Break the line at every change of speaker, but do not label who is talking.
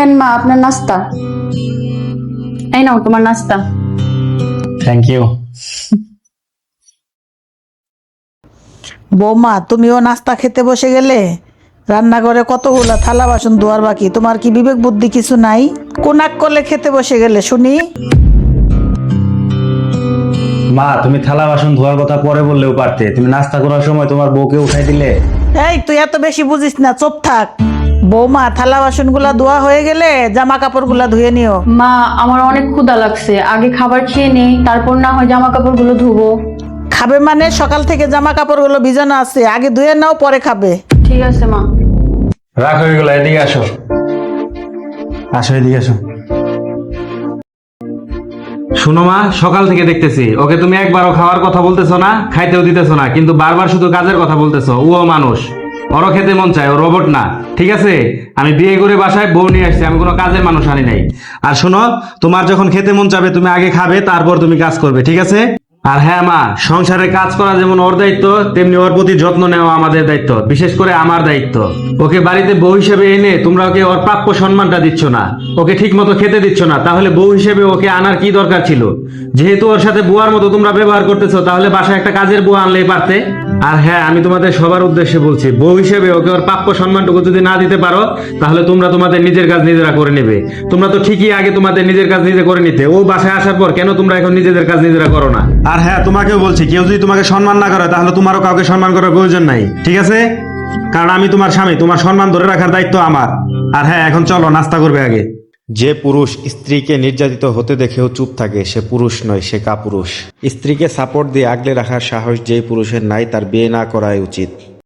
নেন মা আপনার নাস্তা? এই নাও তোমার নাস্তা।
থ্যাংক ইউ
বৌমা তুমিও নাস্তা খেতে বসে গেলে? রান্নাঘরে কতগুলো থালা বাসন ধোয়ার বাকি? তোমার কি বিবেক বুদ্ধি কিছু নাই? কোনাক করলে খেতে বসে গেলে শুনি?
মা তুমি থালা বাসন ধোয়ার কথা পরে বললেও পারতে। তুমি নাস্তা করার সময় তোমার বউকে উঠাই দিলে?
এই তুই এত বেশি বুঝিস না চুপ থাক। বৌমা থালা বাসনগুলা ধোয়া হয়ে গেলে জামা কাপড়গুলা ধুয়ে নিও।
মা আমার অনেক ক্ষুধা লাগছে। আগে খাবার খেয়ে নেই তারপর না হয় জামা কাপড়গুলো ধুবো।
খাবে মানে? সকাল থেকে জামা কাপড়গুলো ভিজানো আছে। আগে ধুয়ে নাও পরে খাবে।
ঠিক আছে মা।
রাখো এগুলো এদিকে আসো। আসো এদিকে আসো। শুনো মা সকাল থেকে দেখতেছি। ওকে তুমি একবারও খাওয়ার কথা বলতেছো না খাইতেও দিতেছো না কিন্তু বারবার শুধু কাজের কথা বলতেছো। ও মানুষ। ওরও খেতে মন চায়, ও রোবট না। ঠিক আছে? আমি বিয়ে করে বাসায় বউ নিয়ে আসছি, আমি কোনো কাজের মানুষ আনি নাই। আর শোনো, তোমার যখন খেতে মন চাবে, তুমি আগে খাবে, তারপর তুমি কাজ করবে, ঠিক আছে? আর হ্যাঁ মা সংসারে কাজ করা যেমন ওর দায়িত্ব, তেমনি ওর প্রতি যত্ন নেওয়া আমাদের দায়িত্ব, বিশেষ করে আমার দায়িত্ব। ওকে বাড়িতে বউ হিসেবে এনে তোমরা ওকে ওর প্রাপ্য সম্মানটা দিচ্ছ না, ওকে ঠিক মতো খেতে দিচ্ছ না, তাহলে বউ হিসেবে ওকে আনার কি দরকার ছিল? যেহেতু ওর সাথে বুয়ার মতো তোমরা ব্যবহার করতেছো, তাহলে বাসায় একটা কাজের বুয়া আনলেই পারতে? আর হ্যাঁ আমি তোমাদের সবার উদ্দেশ্যে বলছি, বউ হিসেবে ওকে ওর প্রাপ্য সম্মানটুকু যদি না দিতে পারো, তাহলে তোমরা তোমাদের নিজের কাজ নিজেরা করে নেবে। তোমরা তো ঠিকই আগে তোমাদের নিজের কাজ নিজে করে নিতে, ও বাসায় আসার পর কেন তোমরা এখন নিজেদের কাজ নিজেরা করো না? আর হ্যাঁ তোমাকেও বলছি, কেউ যদি তোমাকে সম্মান না করে, তাহলে তোমারও কাউকে সম্মান করার প্রয়োজন নাই, ঠিক আছে? কারণ আমি তোমার স্বামী, তোমার সম্মান ধরে রাখার দায়িত্ব আমার। আর হ্যাঁ এখন চলো, নাস্তা করবে আগে।
যে পুরুষ স্ত্রীকে নির্যাতিত হতে দেখেও চুপ থাকে, সে পুরুষ নয়, সে কাপুরুষ। স্ত্রীকে সাপোর্ট দিয়ে আগলে রাখার সাহস যে পুরুষের নাই, তার বিয়ে না করাই উচিত।